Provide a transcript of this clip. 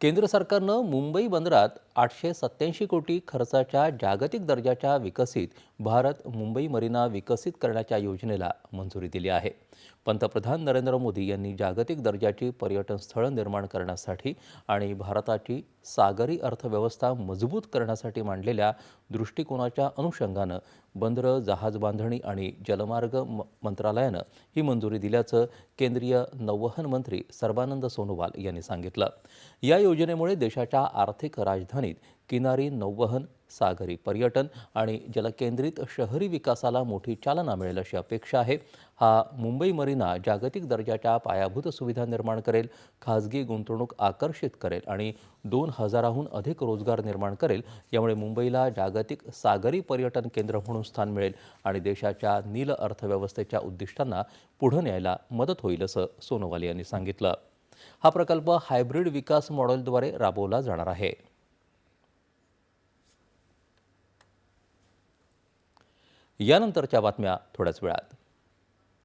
केंद्र सरकारनं मुंबई बंदरात आठशे सत्याऐंशी कोटी खर्चाच्या जागतिक दर्जाच्या विकसित भारत मुंबई मरीना विकसित करण्याच्या योजनेला मंजुरी दिली आहे. पंतप्रधान नरेंद्र मोदी यांनी जागतिक दर्जाची पर्यटन स्थळं निर्माण करण्यासाठी आणि भारताची सागरी अर्थव्यवस्था मजबूत करण्यासाठी मांडलेल्या दृष्टिकोनाच्या अनुषंगानं बंदरं जहाज बांधणी आणि जलमार्ग म- मंत्रालयानं ही मंजुरी दिल्याचं केंद्रीय नौवहन मंत्री सर्बानंद सोनोवाल यांनी सांगितलं. या योजनेमुळे देशाच्या आर्थिक राजधानीत किनारी नौवहन सागरी पर्यटन आणि जलकेंद्रित शहरी विकासाला मोठी चालना मिळेल अशी अपेक्षा आहे. हा मुंबई मरीना जागतिक दर्जाच्या पायाभूत सुविधा निर्माण करेल खाजगी गुंतवणूक आकर्षित करेल आणि दोन हजाराहून अधिक रोजगार निर्माण करेल. यामुळे मुंबईला जागतिक सागरी पर्यटन केंद्र म्हणून स्थान मिळेल आणि देशाच्या नील अर्थव्यवस्थेच्या उद्दिष्टांना पुढं न्यायला मदत होईल असं सोनोवाल यांनी सांगितलं. हा प्रकल्प हायब्रिड विकास मॉडेलद्वारे राबवला जाणार आहे. यानंतरच्या बातम्या थोड्याच वेळात.